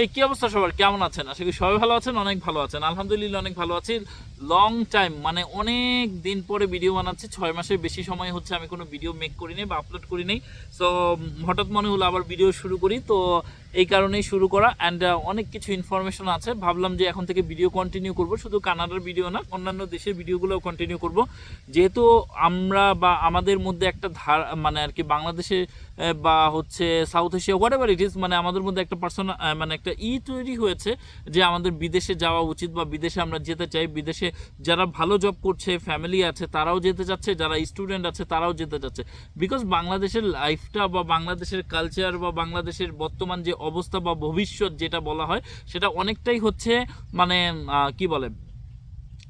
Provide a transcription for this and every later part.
এই কি অবস্থা সবার? কেমন আছেন? আশা করি সবাই ভালো আছেন, অনেক ভালো আছেন। আলহামদুলিল্লাহ, অনেক ভালো আছি। লং টাইম মানে অনেক দিন পরে ভিডিও বানাচ্ছি। ছয় মাসের বেশি সময় হচ্ছে আমি কোনো ভিডিও মেক করিনি বা আপলোড করিনি সো হঠাৎ মনে হলো আবার ভিডিও শুরু করি। তো এই কারণেই শুরু করা। অ্যান্ড অনেক কিছু ইনফরমেশন আছে। ভাবলাম যে এখন থেকে ভিডিও কন্টিনিউ করব। শুধু কানাডার ভিডিও না, অন্যান্য দেশের ভিডিওগুলোও কন্টিনিউ করব। যেহেতু আমরা বা আমাদের মধ্যে একটা ধার মানে আর কি বাংলাদেশে বা হচ্ছে South Asia whatever it is মানে আমাদের মধ্যে একটা পার্সোনা মানে একটা ই তৈরি হয়েছে যে আমাদের বিদেশে যাওয়া উচিত বা বিদেশে আমরা যেতে চাই। বিদেশে যারা ভালো জব করছে ফ্যামিলি আছে, তারাও যেতে যাচ্ছে যারা স্টুডেন্ট আছে, তারাও যেতে যাচ্ছে বিকজ বাংলাদেশের লাইফটা বা বাংলাদেশের কালচার বা বাংলাদেশের বর্তমান যে অবস্থা বা ভবিষ্যৎ যেটা বলা হয়, সেটা অনেকটাই হচ্ছে মানে কি বলে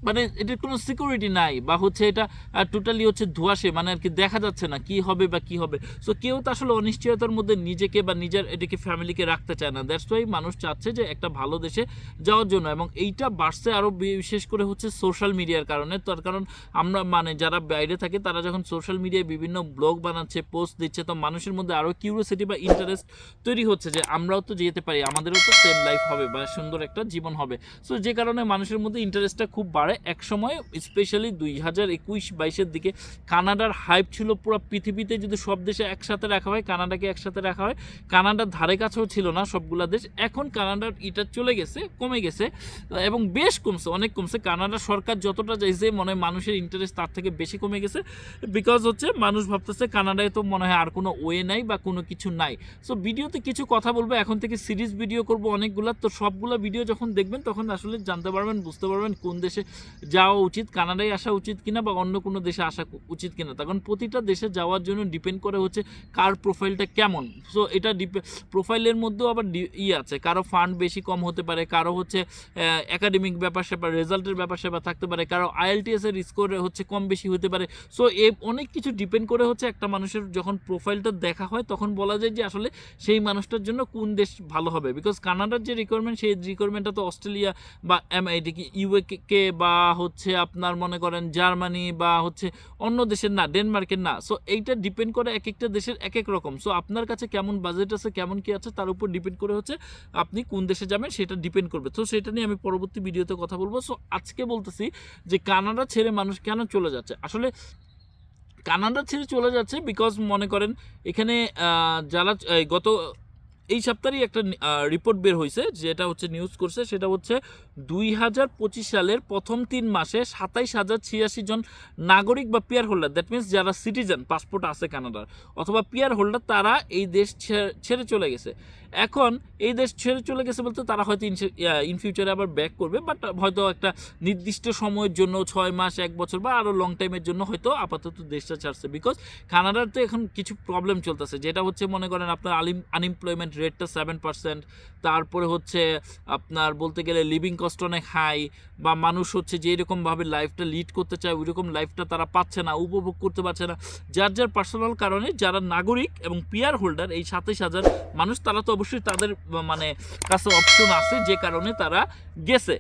মানে এটার কোনো সিকিউরিটি নাই বা হচ্ছে এটা টোটালি হচ্ছে ধোয়াশে মানে আর কি দেখা যাচ্ছে না কি হবে বা কি হবে। সো কেউ তো আসলে অনিশ্চয়তার মধ্যে নিজেকে বা নিজের এটাকে ফ্যামিলিকে রাখতে চায় না। দ্যাটস ওয়াই মানুষ চাচ্ছে যে একটা ভালো দেশে যাওয়ার জন্য এবং এইটা বাড়ছে আরও বিশেষ করে হচ্ছে সোশ্যাল মিডিয়ার কারণে। তার কারণ আমরা মানে যারা বাইরে থাকে, তারা যখন সোশ্যাল মিডিয়ায় বিভিন্ন ব্লগ বানাচ্ছে পোস্ট দিচ্ছে, তো মানুষের মধ্যে আরও কিউরিয়াসিটি বা ইন্টারেস্ট তৈরি হচ্ছে যে আমরাও তো যেতে পারি, আমাদেরও তো সেম লাইফ হবে বা সুন্দর একটা জীবন হবে। সো যে কারণে মানুষের মধ্যে ইন্টারেস্টটা খুব বাড়ে এক সময় স্পেশালি দুই হাজার একুশ বাইশের দিকে কানাডার হাইপ ছিল পুরো পৃথিবীতে যদি সব দেশে একসাথে রাখা হয়, কানাডাকে একসাথে রাখা হয়, কানাডার ধারে কাছেও ছিল না সবগুলা দেশ। এখন কানাডার ইটা চলে গেছে, কমে গেছে, এবং বেশ কমছে, অনেক কমছে। কানাডা সরকার যতটা চাইছে, মনে হয় মানুষের ইন্টারেস্ট তার থেকে বেশি কমে গেছে। বিকজ হচ্ছে মানুষ ভাবতেছে কানাডায় তো মনে হয় আর কোনো ওয়ে নাই বা কোনো কিছু নাই। সো ভিডিওতে কিছু কথা বলব। এখন থেকে সিরিজ ভিডিও করব অনেকগুলা। তো সবগুলা ভিডিও যখন দেখবেন, তখন আসলে জানতে পারবেন, বুঝতে পারবেন কোন দেশে যাওয়া উচিত, কানাডায় আসা উচিত কিনা বা অন্য কোনো দেশে আসা কু- উচিত কিনা। তখন প্রতিটা দেশে যাওয়ার জন্য ডিপেন্ড করে হচ্ছে কার প্রোফাইলটা কেমন। সো এটা ডিপে প্রোফাইলের মধ্যেও আবার ই আছে। কারও ফান্ড বেশি কম হতে পারে, কারও হচ্ছে একাডেমিক ব্যাপার স্যাপার রেজাল্টের ব্যাপার স্যাপার থাকতে পারে, কারও আইএলটিএস এর স্কোর হচ্ছে কম বেশি হতে পারে। সো এ অনেক কিছু ডিপেন্ড করে হচ্ছে একটা মানুষের যখন প্রোফাইলটা দেখা হয় তখন বলা যায় যে আসলে সেই মানুষটার জন্য কোন দেশ ভালো হবে। বিকজ কানাডার যে রিকোয়ারমেন্ট সেই রিকোয়ারমেন্টটা তো অস্ট্রেলিয়া বা, এম এদিকে ইউএকে বা হচ্ছে আপনার মনে করেন জার্মানি বা হচ্ছে অন্য দেশের না, ডেনমার্কের না। সো এইটা ডিপেন্ড করে এক একটা দেশের এক এক রকম। সো আপনার কাছে কেমন বাজেট আছে, কেমন কি আছে, তার উপর ডিপেন্ড করে হচ্ছে আপনি কোন দেশে যাবেন, সেটা ডিপেন্ড করবে। তো সেটা নিয়ে আমি পরবর্তী ভিডিওতে কথা বলব। সো আজকে বলতেছি যে কানাডা ছেড়ে মানুষ কেন চলে যাচ্ছে? আসলে কানাডা ছেড়ে চলে যাচ্ছে বিকজ মনে করেন এখানে যারা গত এই সপ্তাহেই একটা রিপোর্ট বের হয়েছে যেটা হচ্ছে নিউজ করছে, সেটা হচ্ছে দুই হাজার পঁচিশ সালের প্রথম তিন মাসে সাতাইশ হাজার ছিয়াশি জন নাগরিক বা পিয়ার হোল্ডার দ্যাট মিনস যারা সিটিজেন পাসপোর্ট আছে কানাডার, অথবা পিয়ার হোল্ডার তারা এই দেশ ছেড়ে চলে গেছে। এখন এই দেশ ছেড়ে চলে গেছে বলতে তারা হয়তো ইন ফিউচারে আবার ব্যাক করবে বাট হয়তো একটা নির্দিষ্ট সময়ের জন্য ছয় মাস, এক বছর বা আরও লং টাইমের জন্য হয়তো আপাতত দেশটা ছাড়ছে। বিকজ কানাডার তো এখন কিছু প্রবলেম চলতেছে, যেটা হচ্ছে মনে করেন আপনার আলিম আনএমপ্লয়মেন্ট রেটটা সেভেন পার্সেন্ট তারপরে হচ্ছে আপনার বলতে গেলে লিভিং কস্ট অনেক হাই বা মানুষ হচ্ছে যে এরকমভাবে লাইফটা লিড করতে চায় ওই রকম লাইফটা তারা পাচ্ছে না, উপভোগ করতে পারছে না। যার যার পার্সোনাল কারণে যারা নাগরিক এবং পিয়ার হোল্ডার এই সাতাইশ হাজার মানুষ, তারা তো অবশ্যই তাদের মানে কাছে অপশন আছে, যে কারণে তারা গেছে।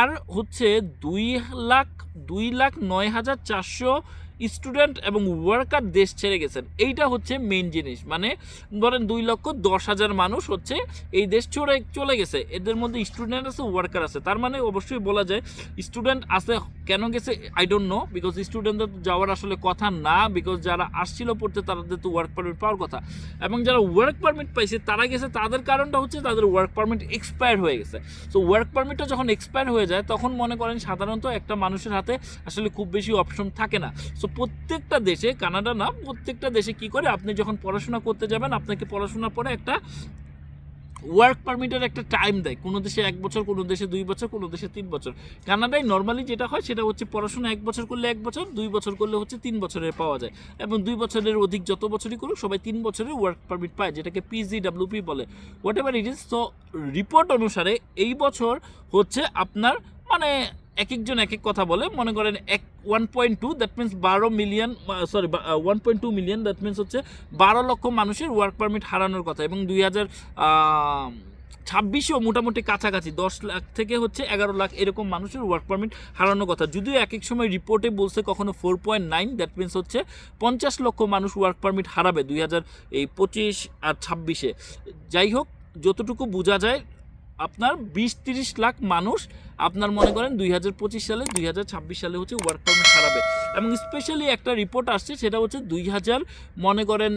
আর হচ্ছে দুই লাখ দুই লাখ নয় হাজার চারশো স্টুডেন্ট এবং ওয়ার্কার দেশ ছেড়ে গেছেন। এইটা হচ্ছে মেন জিনিস। মানে ধরেন দুই লক্ষ দশ হাজার মানুষ হচ্ছে এই দেশ চলে চলে গেছে। এদের মধ্যে স্টুডেন্ট আছে, ওয়ার্কার আছে। তার মানে অবশ্যই বলা যায় স্টুডেন্ট আছে, কেন গেছে? আই ডোন্ট নো বিকজ স্টুডেন্টদের যাওয়ার আসলে কথা না বিকজ যারা আসছিল পড়তে তাদের তো ওয়ার্ক পারমিট পাওয়ার কথা। এবং যারা ওয়ার্ক পারমিট পাইছে, তারা গেছে, তাদের কারণটা হচ্ছে তাদের ওয়ার্ক পারমিট এক্সপায়ার হয়ে গেছে। সো ওয়ার্ক পারমিটটা যখন এক্সপায়ার হয়ে যায়, তখন মনে করেন সাধারণত একটা মানুষের হাতে আসলে খুব বেশি অপশন থাকে না। সো প্রত্যেকটা দেশে, কানাডা না, প্রত্যেকটা দেশে কি করে? আপনি যখন পড়াশোনা করতে যাবেন, আপনাকে পড়াশোনার পরে একটা ওয়ার্ক পারমিটের একটা টাইম দেয়। কোনো দেশে এক বছর, কোনো দেশে দুই বছর, কোনো দেশে তিন বছর। কানাডায় নর্মালি যেটা হয়, সেটা হচ্ছে পড়াশোনা এক বছর করলে এক বছর, দুই বছর করলে হচ্ছে তিন বছরের পাওয়া যায়। এবং দুই বছরের অধিক যত বছরই করুক, সবাই তিন বছরের ওয়ার্ক পারমিট পায়, যেটাকে পিজি ডাব্লিউপি বলে। হোয়াট এভার ইট ইজ তো রিপোর্ট অনুসারে এই বছর হচ্ছে আপনার মানে এক একজন এক এক কথা বলে। মনে করেন এক one point two that means বারো million sorry one point two million that means হচ্ছে বারো লক্ষ মানুষের ওয়ার্ক পারমিট হারানোর কথা এবং দুই হাজার ছাব্বিশেও মোটামুটি কাছাকাছি, দশ লাখ থেকে হচ্ছে এগারো লাখ এরকম মানুষের ওয়ার্ক পারমিট হারানোর কথা। যদিও এক এক সময় রিপোর্টে বলছে কখনো four point nine that means হচ্ছে পঞ্চাশ লক্ষ মানুষ ওয়ার্ক পারমিট হারাবে দুই হাজার, এই পঁচিশ আর ছাব্বিশে। যাই হোক, যতটুকু বোঝা যায় আপনার বিশ তিরিশ লাখ মানুষ আপনার মনে করেন দুই হাজার পঁচিশ সালে, দুই হাজার ছাব্বিশ সালে হচ্ছে ওয়ার্ক পারমিট হারাবে। এবং স্পেশালি একটা রিপোর্ট আসছে, সেটা হচ্ছে দুই হাজার মনে করেন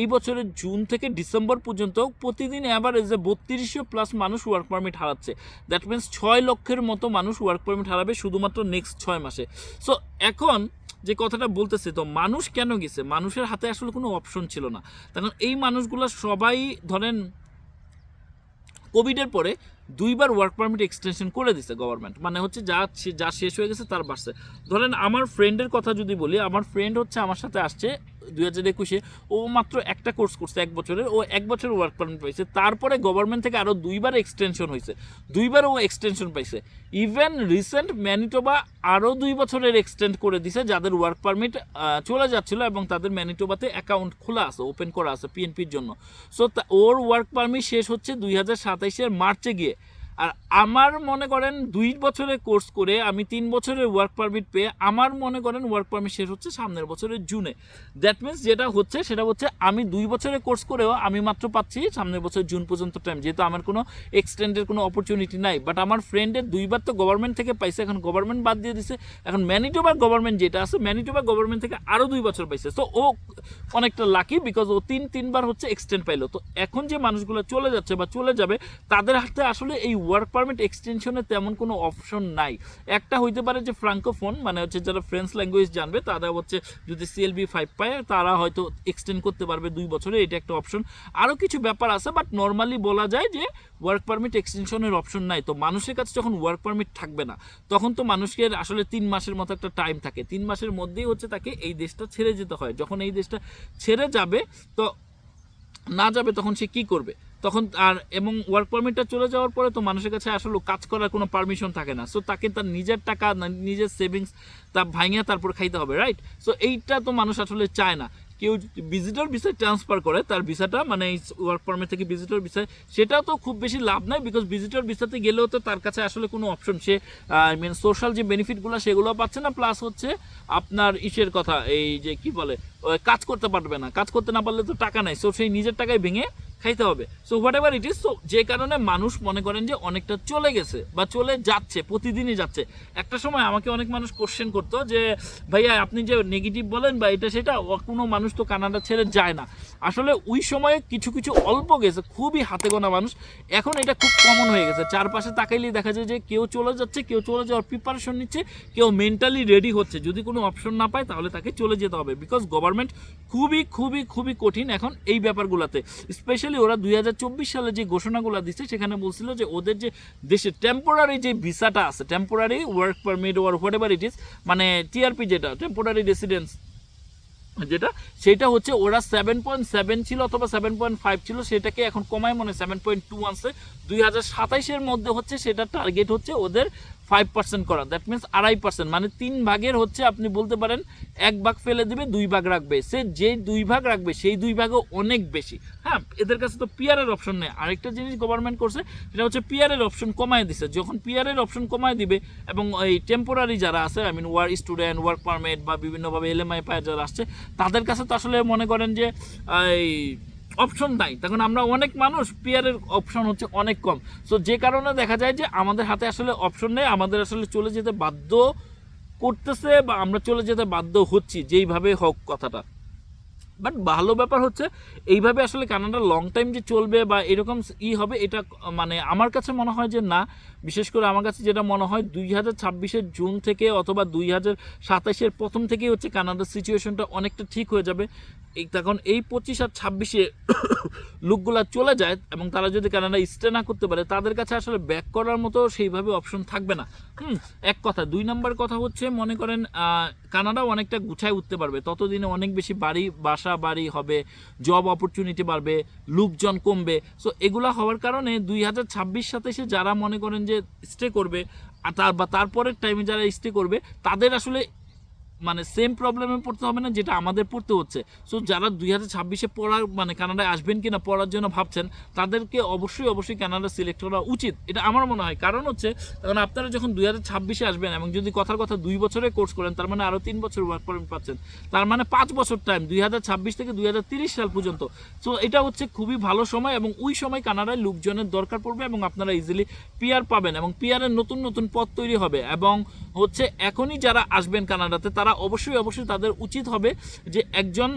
এই বছরের জুন থেকে ডিসেম্বর পর্যন্ত প্রতিদিন অ্যাভারেজে বত্রিশশো প্লাস মানুষ ওয়ার্ক পারমিট হারাচ্ছে। দ্যাট মিন্স ছয় লক্ষের মতো মানুষ ওয়ার্ক পারমিট হারাবে শুধুমাত্র নেক্সট ছয় মাসে। সো এখন যে কথাটা বলতেছে, তো মানুষ কেন গেছে? মানুষের হাতে আসলে কোনো অপশন ছিল না। কারণ এই মানুষগুলো সবাই ধরেন কোভিডের পরে দুইবার ওয়ার্ক পারমিট এক্সটেনশন করে দিছে গভর্নমেন্ট মানে হচ্ছে যা যা শেষ হয়ে গেছে তার বাড়ছে। ধরেন আমার ফ্রেন্ডের কথা যদি বলি, আমার ফ্রেন্ড হচ্ছে আমার সাথে আসছে দুই হাজার একুশে ও মাত্র একটা কোর্স করছে এক বছরের ও এক বছর ওয়ার্ক পারমিট পাইছে। তারপরে গভর্নমেন্ট থেকে আরও দুইবার এক্সটেনশন হয়েছে দুইবার ও এক্সটেনশন পাইছে। ইভেন রিসেন্ট ম্যানিটোবা আরও দুই বছরের এক্সটেন্ড করে দিছে, যাদের ওয়ার্ক পারমিট চলে যাচ্ছিল এবং তাদের ম্যানিটোবাতে অ্যাকাউন্ট খোলা আছে ওপেন করা আছে পিএনপির জন্য। সো ওর ওয়ার্ক পারমিট শেষ হচ্ছে দুই হাজার সাতাইশের মার্চে গিয়ে। আর আমার মনে করেন দুই বছরের কোর্স করে আমি তিন বছরের ওয়ার্ক পারমিট পেয়ে আমার মনে করেন ওয়ার্ক পারমিট শেষ হচ্ছে সামনের বছরের জুনে। দ্যাট মিন্স যেটা হচ্ছে সেটা হচ্ছে আমি দুই বছরের কোর্স করেও আমি মাত্র পাচ্ছি সামনের বছর জুন পর্যন্ত টাইম যেহেতু আমার কোনো এক্সটেন্ডের কোনো অপরচুনিটি নাই বাট আমার ফ্রেন্ডের দুইবার তো গভর্নমেন্ট থেকে পাইছে, এখন গভর্নমেন্ট বাদ দিয়ে দিছে। এখন ম্যানিটোবার গভর্নমেন্ট যেটা আছে ম্যানিটোবার গভর্নমেন্ট থেকে আরও দুই বছর পাইছে। তো ও অনেকটা লাকি বিকজ ও তিন, তিনবার হচ্ছে এক্সটেন্ড পাইলো। তো এখন যে মানুষগুলো চলে যাচ্ছে বা চলে যাবে, তাদের হাতে আসলে এই ওয়ার্ক পারমিট এক্সটেনশনের তেমন কোনো অপশন নাই। একটা হইতে পারে যে ফ্রাঙ্কোফোন মানে হচ্ছে যারা ফ্রেঞ্চ ল্যাঙ্গুয়েজ জানবে, তারা হচ্ছে যদি সিএলবি ফাইভ পায়, তারা হয়তো এক্সটেন্ড করতে পারবে দুই বছরে, এটা একটা অপশন আরও কিছু ব্যাপার আছে বাট নর্মালি বলা যায় যে ওয়ার্ক পারমিট এক্সটেনশনের অপশন নাই। তো মানুষের কাছে যখন ওয়ার্ক পারমিট থাকবে না, তখন তো মানুষকে আসলে তিন মাসের মতো একটা টাইম থাকে। তিন মাসের মধ্যেই হচ্ছে তাকে এই দেশটা ছেড়ে যেতে হয়। যখন এই দেশটা ছেড়ে যাবে, তো না যাবে তখন সে কি করবে? তখন আর এবং ওয়ার্ক পারমিটটা চলে যাওয়ার পরে তো মানুষের কাছে আসলে কাজ করার কোনো পারমিশন থাকে না। সো তাকে তার নিজের টাকা নিজের সেভিংস তা ভাঙিয়ে তারপর খাইতে হবে রাইট সো এইটা তো মানুষ আসলে চায় না। কেউ ভিজিটর ভিসায় ট্রান্সফার করে, তার ভিসাটা মানে ওয়ার্ক পারমিট থেকে ভিজিটর ভিসায় সেটাও তো খুব বেশি লাভ নাই বিকজ ভিজিটর ভিসাতে গেলেও তো তার কাছে আসলে কোনো অপশন সে মিন সোশ্যাল যে বেনিফিটগুলো সেগুলো পাচ্ছে না প্লাস হচ্ছে আপনার ইসের কথা, এই যে কি বলে কাজ করতে পারবে না। কাজ করতে না পারলে তো টাকা নাই। সো সেই নিজের টাকায় ভেঙে খাইতে হবে। So whatever it is so যে কারণে মানুষ মনে করেন যে অনেকটা চলে গেছে বা চলে যাচ্ছে, প্রতিদিনই যাচ্ছে। একটা সময় আমাকে অনেক মানুষ কোশ্চেন করতো যে, ভাইয়া, আপনি যে নেগেটিভ বলেন বা এটা সেটা কোনো মানুষ তো কানাডা ছেড়ে যায় না। আসলে ওই সময়ে কিছু কিছু অল্প গেছে, খুবই হাতে গোনা মানুষ। এখন এটা খুব কমন হয়ে গেছে। চারপাশে তাকাইলেই দেখা যায় যে কেউ চলে যাচ্ছে, কেউ চলে যাওয়ার প্রিপারেশন নিচ্ছে, কেউ মেন্টালি রেডি হচ্ছে। যদি কোনো অপশন না পায়, তাহলে তাকে চলে যেতে হবে। বিকজ গভর্নমেন্ট খুবই খুবই খুবই কঠিন এখন এই ব্যাপারগুলোতে। স্পেশালি ওরা দুই সালে যে ঘোষণাগুলো দিচ্ছে সেখানে বলছিল যে ওদের যে দেশে টেম্পোরারি যে ভিসাটা আছে temporary work permit or whatever it is মানে টিআরপি যেটা টেম্পোরারি রেসিডেন্স যেটা, সেটা হচ্ছে ওরা সেভেন পয়েন্ট সেভেন ছিল অথবা সেভেন পয়েন্ট ফাইভ ছিল, সেটাকে এখন কমায় মনে সেভেন পয়েন্ট টু আনছে। দুই হাজার সাতাইশের মধ্যে হচ্ছে সেটা টার্গেট হচ্ছে ওদের ফাইভ পার্সেন্ট করা দ্যাট মিনস আড়াই পার্সেন্ট মানে তিন ভাগের হচ্ছে আপনি বলতে পারেন, এক ভাগ ফেলে দিবে, দুই ভাগ রাখবে। সে যে দুই ভাগ রাখবে, সেই দুই ভাগও অনেক বেশি। হ্যাঁ এদের কাছে তো পিয়ারের অপশন নেই। আরেকটা জিনিস গভর্নমেন্ট করছে, সেটা হচ্ছে পিয়ারের অপশন কমায় দিছে। যখন পিয়ারের অপশন কমায় দিবে, এবং এই টেম্পোরারি যারা আছে I mean or student work permit বা বিভিন্নভাবে এলএমআই পায় যারা আসছে, তাদের কাছে তো আসলে মনে করেন যে, এই অপশন নাই। তখন আমরা অনেক মানুষ পিয়ারের অপশন হচ্ছে অনেক কম। সো যে কারণে দেখা যায় যে আমাদের হাতে আসলে অপশন নেই, আমাদের আসলে চলে যেতে বাধ্য করতেছে বা আমরা চলে যেতে বাধ্য হচ্ছি, যেইভাবে হোক কথাটা। বাট ভালো ব্যাপার হচ্ছে, এইভাবে আসলে কানাডা লং টাইম যে চলবে বা এরকম ই হবে, এটা মানে আমার কাছে মনে হয় যে না। বিশেষ করে আমার কাছে যেটা মনে হয়, দুই হাজার ছাব্বিশের জুন থেকে অথবা দুই হাজার সাতাশের প্রথম থেকেই হচ্ছে কানাডার সিচুয়েশনটা অনেকটা ঠিক হয়ে যাবে। তখন এই পঁচিশ আর ছাব্বিশে লোকগুলা চলে যায় এবং তারা যদি কানাডা স্টে না করতে পারে তাদের কাছে আসলে ব্যাক করার মতো সেইভাবে অপশন থাকবে না। হুম এক কথা। দুই নাম্বার কথা হচ্ছে মনে করেন আহ, কানাডাও অনেকটা গুছায় উঠতে পারবে। ততদিনে অনেক বেশি বাড়ি বাসা বাড়ি হবে জব অপরচুনিটি বাড়বে লোকজন কমবে। সো এগুলা হওয়ার কারণে দুই হাজার ছাব্বিশ সাতাশে যারা মনে করেন যে স্টে করবে আর তার বা তারপরের টাইমে যারা স্টে করবে তাদের আসলে মানে সেম প্রবলেমে পড়তে হবে না, যেটা আমাদের পড়তে হচ্ছে। সো যারা দুই হাজার ছাব্বিশে পড়ার মানে কানাডায় আসবেন কিনা, পড়ার জন্য ভাবছেন, তাদেরকে অবশ্যই অবশ্যই কানাডা সিলেক্ট করা উচিত। এটা আমার মনে হয়। কারণ হচ্ছে কারণ আপনারা যখন দুই হাজার ছাব্বিশে আসবেন, এবং যদি কথার কথা দুই বছরের কোর্স করেন, তার মানে আরও তিন বছর ওয়ার্ক পারমিট পাচ্ছেন। তার মানে পাঁচ বছর টাইম দুই হাজার ছাব্বিশ থেকে দুই হাজার তিরিশ সাল পর্যন্ত। সো এটা হচ্ছে খুবই ভালো সময়, এবং ওই সময় কানাডায় লোকজনের দরকার পড়বে, এবং আপনারা ইজিলি পিআর পাবেন, এবং পিআরের নতুন নতুন পথ তৈরি হবে। এবং হচ্ছে, এখনই যারা আসবেন কানাডাতে, তারা অবশ্যই অবশ্যই তাদের উচিত হবে যে একজন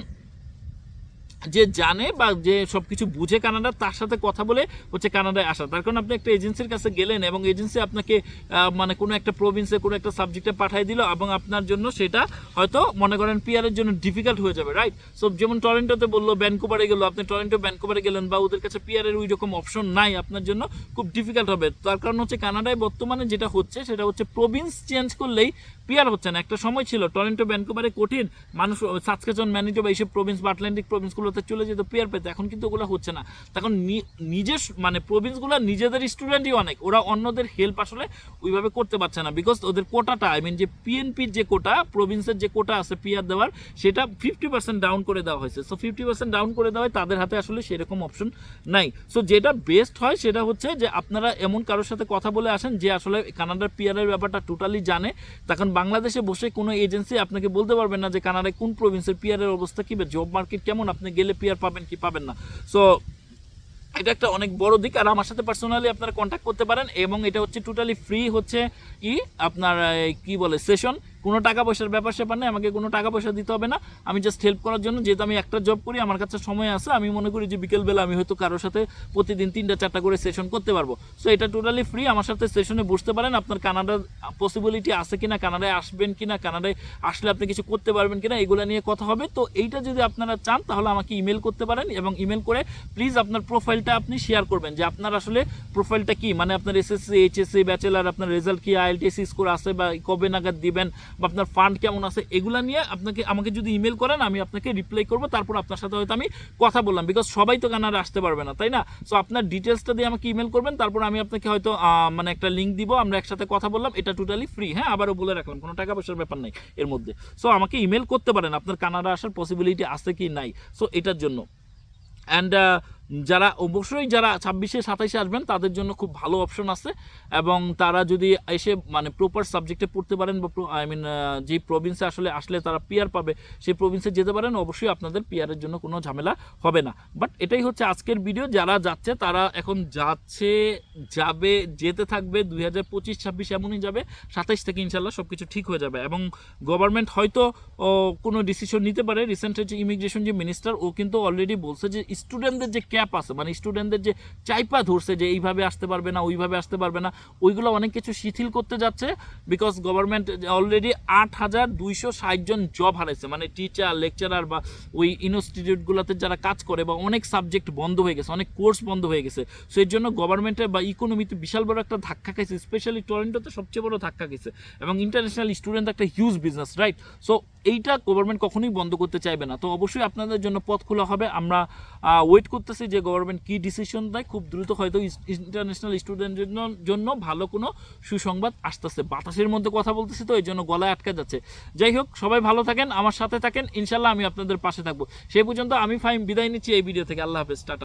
যে জানে বা যে সব কিছু বুঝে কানাডা তার সাথে কথা বলে হচ্ছে কানাডায় আসা। তার কারণ আপনি একটা এজেন্সির কাছে গেলেন এবং এজেন্সি আপনাকে মানে কোনো একটা প্রভিন্সে কোনো একটা সাবজেক্টে পাঠিয়ে দিল এবং আপনার জন্য সেটা হয়তো মনে করেন পিয়ারের জন্য ডিফিকাল্ট হয়ে যাবে রাইট সো যেমন টরেন্টোতে বলল ব্যানকুভারে গেলো, আপনি টরেন্টো ব্যানকুভারে গেলেন বা ওদের কাছে পিয়ারের ওই রকম অপশন নাই, আপনার জন্য খুব ডিফিকাল্ট হবে। তার কারণ হচ্ছে কানাডায় বর্তমানে যেটা হচ্ছে, সেটা হচ্ছে প্রভিন্স চেঞ্জ করলেই পিয়ার হচ্ছে না। একটা সময় ছিল টরেন্টো ব্যানকুভারে কঠিন, মানুষ সাসকেচন ম্যানিটোবা এইসব প্রভিন্স বা আটলান্টিক প্রভিন্সগুলোতে চলে যেত পিয়ার পেতে। এখন কিন্তু ওগুলো হচ্ছে না। তখন নিজের মানে প্রভিন্সগুলো নিজেদের স্টুডেন্টই অনেক। ওরা অন্যদের হেল্প আসলে ওইভাবে করতে পারছে না। বিকজ ওদের কোটাটা আই মিন যে পিএনপির যে কোটা প্রভিন্সের যে কোটা আছে পিয়ার দেওয়ার, সেটা ফিফটি পার্সেন্ট ডাউন করে দেওয়া হয়েছে। সো ফিফটি পার্সেন্ট ডাউন করে দেওয়ায় তাদের হাতে আসলে সেরকম অপশন নাই। সো যেটা বেস্ট হয় সেটা হচ্ছে যে আপনারা এমন কারোর সাথে কথা বলে আসেন যে আসলে কানাডার পিয়ারের ব্যাপারটা টোটালি জানে। তখন বাংলাদেশে বসে কোনো এজেন্সি আপনাকে বলতে পারবেন না যে কানাডায় কোন প্রভিন্সের পিয়ারের অবস্থা কি জব মার্কেট কেমন, আপনি গেলে পিয়ার পাবেন কি পাবেন না। সো এটা একটা অনেক বড় দিক। আর আমার সাথে পার্সোনালি আপনারা কন্ট্যাক্ট করতে পারেন এবং এটা হচ্ছে টোটালি ফ্রি হচ্ছে কি আপনার কি বলে সেশন কোনো টাকা পয়সার ব্যাপার স্যাপার নেই, আমাকে কোনো টাকা পয়সা দিতে হবে না। আমি জাস্ট হেল্প করার জন্য, যেহেতু আমি একটা জব করি, আমার কাছে সময় আছে, আমি মনে করি যে বিকেলবেলা আমি হয়তো কারোর সাথে প্রতিদিন তিনটা, চারটা করে সেশন করতে পারব। সো এটা টোটালি ফ্রি আমার সাথে সেশনে বসতে পারেন। আপনার কানাডার পসিবিলিটি আছে কিনা কানাডায় আসবেন কিনা কানাডায় আসলে আপনি কিছু করতে পারবেন কিনা, এগুলো নিয়ে কথা হবে। তো এইটা যদি আপনারা চান, তাহলে আমাকে ইমেল করতে পারেন এবং ইমেল করে প্লিজ আপনার প্রোফাইলটা আপনি শেয়ার করবেন, যে আপনার আসলে প্রোফাইলটা কি? মানে আপনার এসএসসি এইচএসসি ব্যাচেলার আপনার রেজাল্ট কি? আইএলটিএসি স্কোর আছে বা কবে নাগাদ দিবেন? বা আপনার ফান্ড কেমন আছে, এগুলা নিয়ে আপনাকে, আমাকে যদি ইমেল করেন, আমি আপনাকে রিপ্লাই করব। তারপর আপনার সাথে হয়তো আমি কথা বললাম বিকজ সবাই তো কানাডা আসতে পারবে না, তাই না? সো আপনার ডিটেলসটা দিয়ে আমাকে ইমেল করবেন, তারপর আমি আপনাকে হয়তো মানে একটা লিঙ্ক দিব, আমরা একসাথে কথা বললাম, এটা টোটালি ফ্রি হ্যাঁ? আবারও বলে রাখলাম, কোনো টাকা পয়সার ব্যাপার নাই এর মধ্যে। সো আমাকে ইমেল করতে পারেন, আপনার কানাডা আসার পসিবিলিটি আছে কি নাই? সো এটার জন্য। অ্যান্ড যারা অবশ্যই যারা ছাব্বিশে সাতাইশে আসবেন, তাদের জন্য খুব ভালো অপশন আছে। এবং তারা যদি এসে মানে প্রপার সাবজেক্টে পড়তে পারেন বা আই মিন যে প্রভিন্সে আসলে আসলে তারা পিয়ার পাবে, সেই প্রভিন্সে যেতে পারেন, অবশ্যই আপনাদের পিয়ারের জন্য কোনো ঝামেলা হবে না। বাট এটাই হচ্ছে আজকের ভিডিও যারা যাচ্ছে, তারা এখন যাচ্ছে, যাবে, যেতে থাকবে, দুই হাজার পঁচিশ, ছাব্বিশ এমনই যাবে, সাতাইশ থেকে ইনশাল্লাহ সব কিছু ঠিক হয়ে যাবে। এবং গভর্নমেন্ট হয়তো কোনো ডিসিশন নিতে পারে। রিসেন্ট যে ইমিগ্রেশন যে মিনিস্টার ও কিন্তু অলরেডি বলছে যে স্টুডেন্টদের যে ক্যাপ আছে মানে স্টুডেন্টদের যে চাইপা ধরছে যে এইভাবে আসতে পারবে না, ওইভাবে আসতে পারবে না, ওইগুলো অনেক কিছু শিথিল করতে যাচ্ছে বিকজ গভর্নমেন্ট অলরেডি আট হাজার দুইশো ষাট জন জব হারাইছে মানে টিচার লেকচারার বা ওই ইনস্টিটিউটগুলোতে যারা কাজ করে বা অনেক সাবজেক্ট বন্ধ হয়ে গেছে, অনেক কোর্স বন্ধ হয়ে গেছে সো এর জন্য গভর্নমেন্টের বা ইকোনমিতে বিশাল বড় একটা ধাক্কা খাইছে স্পেশালি টরেন্টোতে সবচেয়ে বড় ধাক্কা খাইছে, এবং ইন্টারন্যাশনাল স্টুডেন্ট একটা হিউজ বিজনেস রাইট সো এইটা গভর্নমেন্ট কখনোই বন্ধ করতে চাইবে না, তো অবশ্যই আপনাদের জন্য পথ খোলা হবে, আমরা ওয়েট করতেছি যে গভর্নমেন্ট কি ডিসিশন দেয় খুব দ্রুত হয়তো ইন্টারন্যাশনাল স্টুডেন্টের জন্য ভালো কোনো সুসংবাদ আসতেছে। বাতাসের মধ্যে কথা বলতেছে তো এই জন্য গলায় আটকা যাচ্ছে। যাই হোক, সবাই ভালো থাকেন, আমার সাথে থাকেন ইনশাল্লাহ আমি আপনাদের পাশে থাকব। সেই পর্যন্ত আমি ফাইম বিদায় নিচ্ছি এই ভিডিও থেকে। আল্লাহ হাফেজ, টাটা।